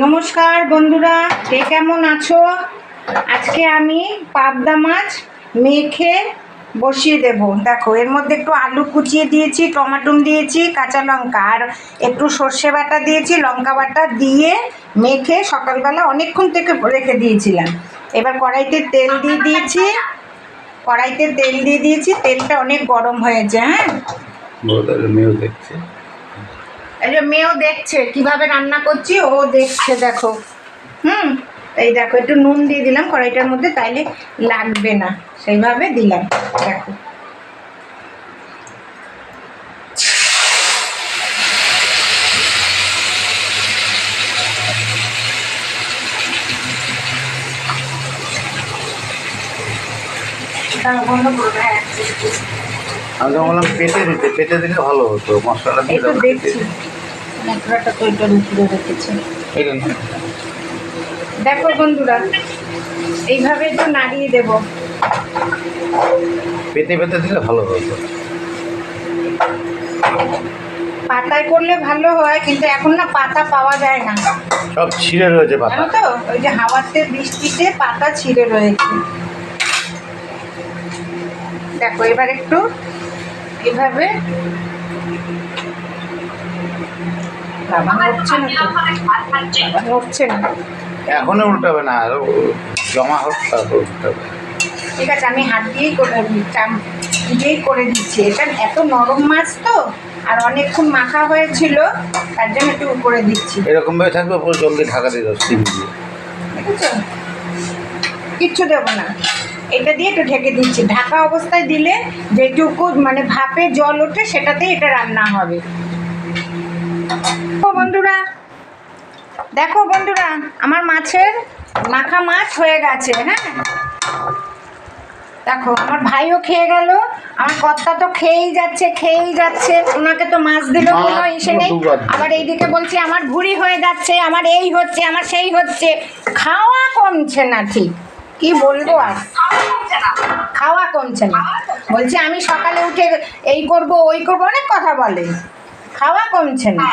নমস্কার বন্ধুরা, কে কেমন আছো? আজকে আমি পাবদা মাছ মেখে বসিয়ে দেব। দেখো, এর মধ্যে একটু আলু কুচিয়ে দিয়েছি, টমাটুম দিয়েছি, কাঁচা লঙ্কা। আর একটু সর্ষে বাটা দিয়েছি, লঙ্কা বাটা দিয়ে মেখে সকালবেলা অনেকক্ষণ থেকে রেখে দিয়েছিলাম। এবার কড়াইতে তেল দিয়ে দিয়েছি। কড়াইতে তেল দিয়ে দিয়েছি, তেলটা অনেক গরম হয়েছে হ্যাঁ? দেখছে। এই যে মেয়েও দেখছে কীভাবে রান্না করছি ও দেখছে দেখো। হুম? এই দেখো একটু নুন দিয়ে দিলাম কড়াইটার মধ্যে তাইলে লাগবে না। সেইভাবে দিলাম দেখো। হ্যাঁ। আমি বললাম পেটে দিতে পেটে দিলে ভালো হতো মশলাটা দিয়ে। ন্যাকড়াটা তো এটার উপরে রেখেছে। দেখো বন্ধুরা এইভাবে একটু নাড়িয়ে দেবো। পেটে পেটে দিলে ভালো হতো পাতায় করলে ভালো হয় কিন্তু এখন না পাতা পাওয়া যায় না। সব ছিঁড়ে রয়েছে পাতা। তো ওই যে হাওয়াতে বৃষ্টিতে পাতা ছিঁড়ে রয়েছে। দেখো এবার একটু এভাবে বাবা নড়ছে না বাবা নড়ছে না এখনই উল্টাবে না আরও জমা হোক তারপর উল্টাবে। ঠিক আছে আমি হাত দিয়েই করে চাম- দিয়েই করে দিচ্ছি। এটা এত নরম মাছ তো আর অনেকক্ষণ মাখা হয়েছিল তার জন্য একটু করে দিচ্ছি। এরকম ভাবে থাকবে পুরো জলদি ঢাকা দিয়ে দাও দিয়ে। দেখেছ কিচ্ছু দেবো না। এটা দিয়ে একটু ঢেকে দিচ্ছি। ঢাকা অবস্থায় দিলে যেটুকু মানে ভাপে জল ওঠে সেটাতেই এটা রান্না হবে। বন্ধুরা দেখো বন্ধুরা আমার মাছের মাখা মাছ হয়ে গেছে হ্যাঁ? দেখো আমার ভাইও খেয়ে গেল আমার কর্তা তো খেয়েই যাচ্ছে খেয়েই যাচ্ছে ওনাকে তো মাছ দিল কোনো ইসে নেই। আবার এইদিকে বলছি আমার ভুড়ি হয়ে যাচ্ছে আমার এই হচ্ছে আমার সেই হচ্ছে। খাওয়া কমছে না ঠিক। কি বলব আর? খাওয়া কমছে না। বলছি আমি সকালে উঠে এই করব ওই করব অনেক কথা বলে। খাওয়া কমছে না।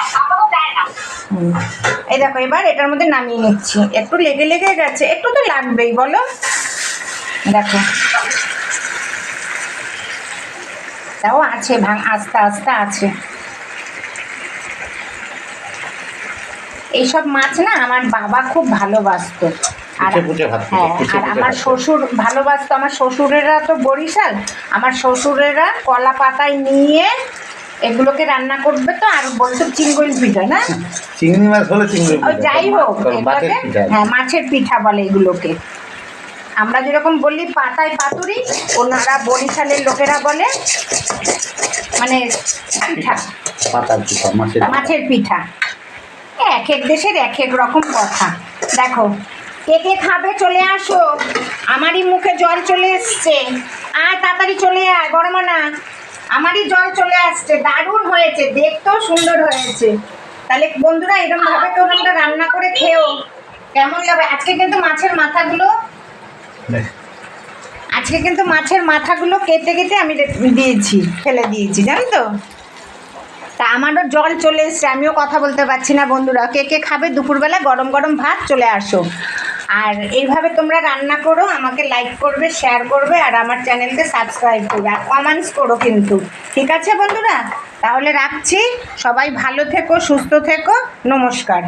হুম। এই দেখো এবার এটার মধ্যে নামিয়ে নিচ্ছি। একটু লেগে লেগে গেছে একটু তো লাগবেই বলো? দেখো। তাও আছে ভাঙ আস্তে আস্তে আছে। এইসব মাছ না আমার বাবা খুব ভালোবাসতো। আর হ্যাঁ আর আমার শ্বশুর ভালোবাসতো আমার শ্বশুরেরা তো বরিশাল আমার শ্বশুরেরা কলা পাতায় নিয়ে এগুলোকে রান্না করবে তো আর বলতো চিঙ্গুল পিঠা না? চিংড়ি মাছ হলে চিংড়ি যাই হোক হ্যাঁ মাছের পিঠা বলে এগুলোকে। আমরা যেরকম বলি পাতায় পাতুরি ওনারা বরিশালের লোকেরা বলে মানে পিঠা। পাতার পিঠা মাছের পিঠা। মাছের পিঠা। এক এক দেশের এক এক রকম কথা। দেখো কে কে খাবে চলে আসো। আমারই মুখে জল চলে এসছে। আয় তাড়াতাড়ি চলে আয় বড় মানা আমারই জল চলে আসছে দারুণ হয়েছে দেখতেও সুন্দর হয়েছে। তাহলে বন্ধুরা এরকম ভাবে তোমরা রান্না করে খেও। কেমন লাগবে? আজকে কিন্তু মাছের মাথাগুলো আজকে কিন্তু মাছের মাথাগুলো কেটে কেটে আমি দিয়েছি ফেলে দিয়েছি জানো তো? তা আমারও জল চলে এসছে আমিও কথা বলতে পারছি না বন্ধুরা। কে কে খাবে? দুপুরবেলা গরম গরম ভাত চলে আসো। আর এইভাবে তোমরা রান্না করো, আমাকে লাইক করবে শেয়ার করবে, আর আমার চ্যানেলকে সাবস্ক্রাইব করবে, আর কমেন্টস করো কিন্তু। ঠিক আছে বন্ধুরা? তাহলে রাখছি। সবাই ভালো থেকো, সুস্থ থেকো। নমস্কার।